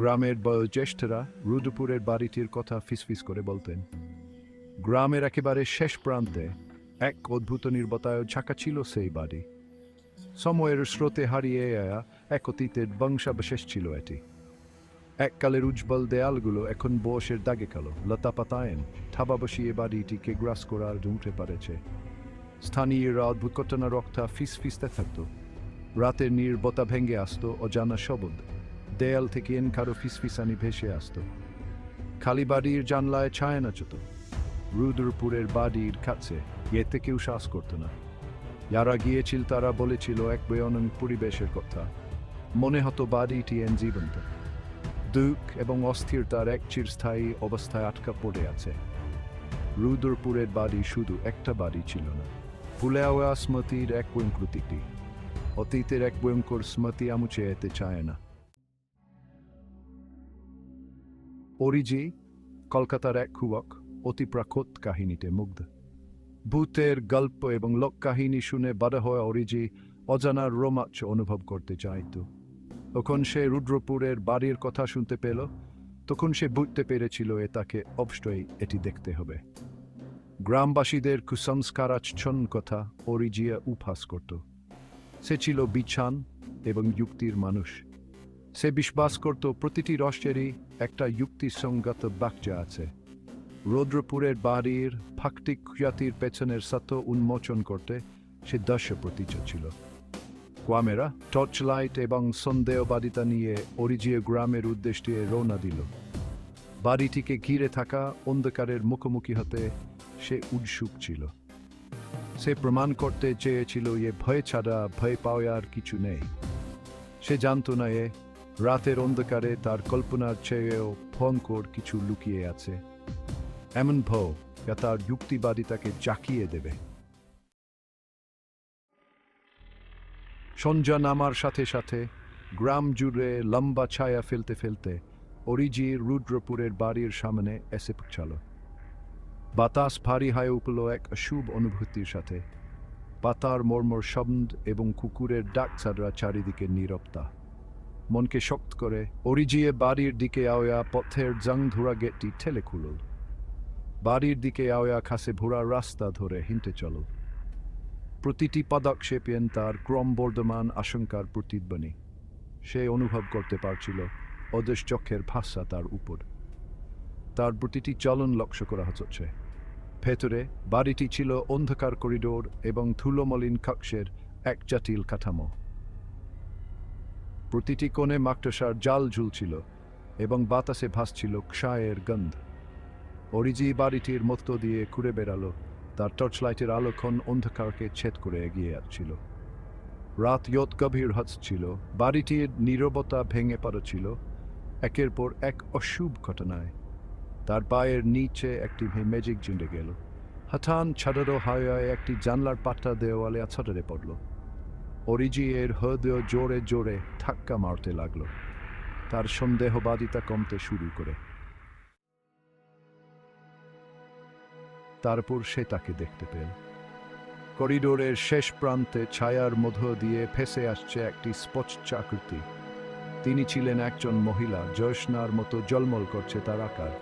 গ্রামের বয়োজ্যেষ্ঠরা রুদ্রপুরের বাড়িটির কথা ফিসফিস করে বলতেন, গ্রামের একেবারে শেষ প্রান্তে এক অদ্ভুত নির্বতায় ঝাঁকা ছিল সেই বাড়ি। সময়ের স্রোতে হারিয়ে আয়া এক অতীতের বংশাবশেষ ছিল এটি। এককালের উজ্জ্বল দেয়ালগুলো এখন বসের দাগে কালো লতা পাতায়েন থাবা বসিয়ে বাড়িটিকে গ্রাস করার উঠে পারেছে। স্থানীয়রা অদ্ভুত ঘটনা রক্তা ফিস ফিসতে থাকতো। রাতের নির্বতা ভেঙে আসতো অজানা শব্দ। দেয়াল থেকে এন কারও ফিসফিসানি ভেসে আসতো। খালি বাড়ির জানলায় ছায়া নাচত। রুদ্রপুরের বাড়ির কাছে এতে কেউ শ্বাস করতো না। যারা গিয়েছিল তারা বলেছিল, এক বয়নন পরিবেশের কথা। মনে হতো বাড়িটি এন জীবন্ত। দুঃখ এবং অস্থিরতার এক চিরস্থায়ী অবস্থায় আটকা পড়ে আছে। রুদ্রপুরের বাড়ি শুধু একটা বাড়ি ছিল না। ভুলে আওয়া স্মৃতির এক প্রতিটি অতীতের এক ভয়ঙ্কর স্মৃতি আমুচে এতে চায় না। অরিজি কলকাতার এক যুবক অতি প্রাকৃত কাহিনীতে মুগ্ধ। ভূতের গল্প এবং লোক কাহিনী শুনে বড় হওয়া অরিজি অজানার রোমাঞ্চ অনুভব করতে চাইত। তখন সে রুদ্রপুরের বাড়ির কথা শুনতে পেল, তখন সে বুঝতে পেরেছিল এ তাকে অবশ্যই এটি দেখতে হবে। গ্রামবাসীদের কুসংস্কারাচ্ছন্ন কথা অরিজিয়া উপাস করত। সে ছিল বিছান এবং যুক্তির মানুষ। সে বিশ্বাস করত প্রতিটি রসেরই একটা যুক্তিসঙ্গত বাক্য আছে। রৌদ্রপুরের বাড়ির ফাক্টিক জাতির পেছনের সত্য উন্মোচন করতে সে দশ প্রতিচ ছিল। কোয়ামেরা টর্চ লাইট এবং সন্দেহবাদিতা নিয়ে অরিজিয় গ্রামের উদ্দেশ্যে রওনা দিল। বাড়িটিকে ঘিরে থাকা অন্ধকারের মুখোমুখি হতে সে উৎসুক ছিল। সে প্রমাণ করতে চেয়েছিল, এ ভয় ছাড়া ভয় পাওয়ার কিছু নেই। সে জানত না, এ রাতের অন্ধকারে তার কল্পনার চেয়েও ভয়ঙ্কর কিছু লুকিয়ে আছে। এমন ভয় যা তার যুক্তিবাদিতাকে জাকিয়ে দেবে। সঞ্জা নামার সাথে সাথে গ্রাম জুড়ে লম্বা ছায়া ফেলতে ফেলতে অরিজি রুদ্রপুরের বাড়ির সামনে এসে পৌঁছালো। বাতাস ভারী হয়ে উঠল এক অশুভ অনুভূতির সাথে। পাতার মর্মর শব্দ এবং কুকুরের ডাক ছাড়া চারিদিকে নীরবতা। মনকে শক্ত করে অরিজিয়ে বাড়ির দিকে আওয়া পথের জংধুরা গেটটি ঠেলে খুলল বাড়ির দিকে আওয়া খাসে ভোরা রাস্তা ধরে হিঁটে চল প্রতিটি পদক্ষেপেন তার ক্রমবর্ধমান আশঙ্কার প্রতিধ্বনি সে অনুভব করতে পারছিল অদেশ চক্ষের ভাষা তার উপর। তার প্রতিটি চলন লক্ষ্য করা হচ্ছে। ভেতরে বাড়িটি ছিল অন্ধকার করিডোর এবং ধুলোমলিন কক্ষের এক জটিল কাঠামো। প্রতিটি কোণে মাকটসার জাল ঝুলছিল এবং বাতাসে ভাসছিল ক্ষায়ের গন্ধ। অরিজি বাড়িটির মধ্য দিয়ে ঘুরে বেড়ালো, তার টর্চ লাইটের আলোক্ষণ অন্ধকারকে ছেদ করে এগিয়ে আসছিল। রাত ইয়ত গভীর হচ্ছিল বাড়িটির নীরবতা ভেঙে পড়েছিল, একের পর এক অশুভ ঘটনায়। তার পায়ের নিচে একটি ম্যাজিক জুড়ে গেল। হঠাৎ ছাড়ারও হাওয়ায় একটি জানলার পাট্টা দেওয়ালে ছড়ে পড়ল। অরিজি এর হৃদয় জোরে জোরে ধাক্কা মারতে লাগল। তার সন্দেহবাদিতা কমতে শুরু করে। তারপর সে তাকে দেখতে পেল। করিডোরের শেষ প্রান্তে ছায়ার মধ্য দিয়ে ফেসে আসছে একটি স্পষ্ট আকৃতি তিনি ছিলেন একজন মহিলা জয়সনার মতো জলমল করছে তার আকার।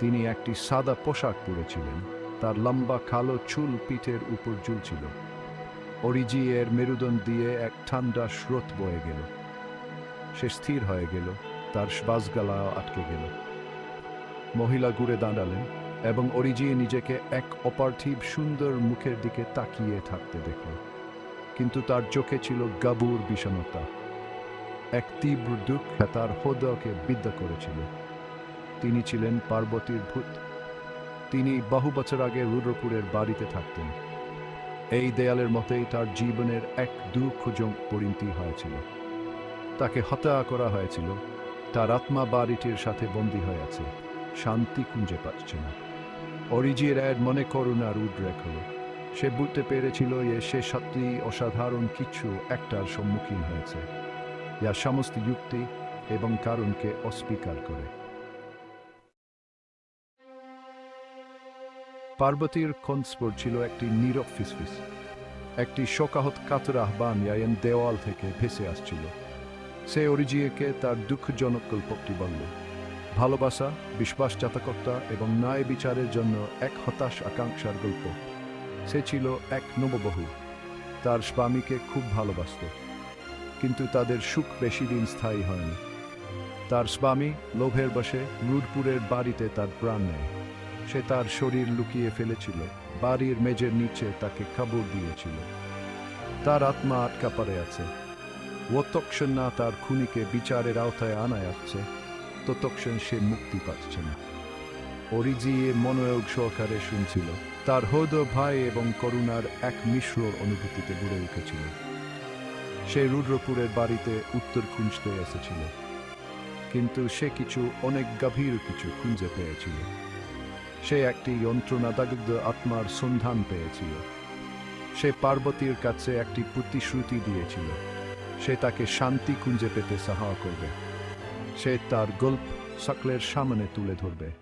তিনি একটি সাদা পোশাক পরেছিলেন। তার লম্বা কালো চুল পিঠের উপর ঝুলছিল। অরিজি এর মেরুদণ্ড দিয়ে এক ঠান্ডা স্রোত বয়ে গেল। সে স্থির হয়ে গেল, তার শ্বাসগালা আটকে গেল। মহিলা ঘুরে দাঁড়ালেন এবং অরিজি নিজেকে এক অপার্থিব সুন্দর মুখের দিকে তাকিয়ে থাকতে দেখল। কিন্তু তার চোখে ছিল গাবুর বিষণতা এক তীব্র দুঃখ তার হৃদয়কে বিদ্ধ করেছিল। তিনি ছিলেন পার্বতীর ভূত। তিনি বহু বছর আগে রুদ্রপুরের বাড়িতে থাকতেন। এই দেয়ালের মতেই তার জীবনের এক দুঃখজনক পরিণতি হয়েছিল। তাকে হত্যা করা হয়েছিল। তার আত্মা বাড়িটির সাথে বন্দী হয়ে আছে। শান্তি খুঁজে পাচ্ছে না। অরিজির এর মনে করুণার উদ্রেক হল। সে বুঝতে পেরেছিল যে সে সত্যি অসাধারণ কিছু একটার সম্মুখীন হয়েছে। যা সমস্ত যুক্তি এবং কারণকে অস্বীকার করে। পার্বতীর কনস্পর ছিল একটি নীরব ফিসফিস। একটি শোকাহত কাতর আহ্বান ইয়ান দেওয়াল থেকে ভেসে আসছিল। সে অরিজিয়েকে তার দুঃখজনক গল্পটি বলল, ভালোবাসা, বিশ্বাসঘাতকতা এবং ন্যায় বিচারের জন্য এক হতাশ আকাঙ্ক্ষার গল্প। সে ছিল এক নববহু। তার স্বামীকে খুব ভালোবাসত। কিন্তু তাদের সুখ বেশি দিন স্থায়ী হয়নি। তার স্বামী লোভের বসে রুদপুরের বাড়িতে তার প্রাণ নেয়। সে তার শরীর লুকিয়ে ফেলেছিল। বাড়ির মেজের নিচে তাকে খবর দিয়েছিল। তার আত্মা আটকা পড়ে আছে। যতক্ষণ না তার খুনিকে বিচারের আওতায় আনা যাচ্ছে ততক্ষণ সে মুক্তি পাচ্ছে না। অরিজি এ মনোয়োগ সহকারে শুনছিল। তার হৃদ ভাই এবং করুণার এক মিশ্র অনুভূতিতে বুড়ে উঠেছিল। সে রুদ্রপুরের বাড়িতে উত্তর খুঁজতে এসেছিল। কিন্তু সে কিছু অনেক গভীর কিছু খুঁজে পেয়েছিল। সে একটি যন্ত্রণাদাগ্ধ আত্মার সন্ধান পেয়েছিল। সে পার্বতীর কাছে একটি প্রতিশ্রুতি দিয়েছিল। সে তাকে শান্তি কুঞ্জে পেতে সাহা করবে। সে তার গল্প সকলের সামনে তুলে ধরবে।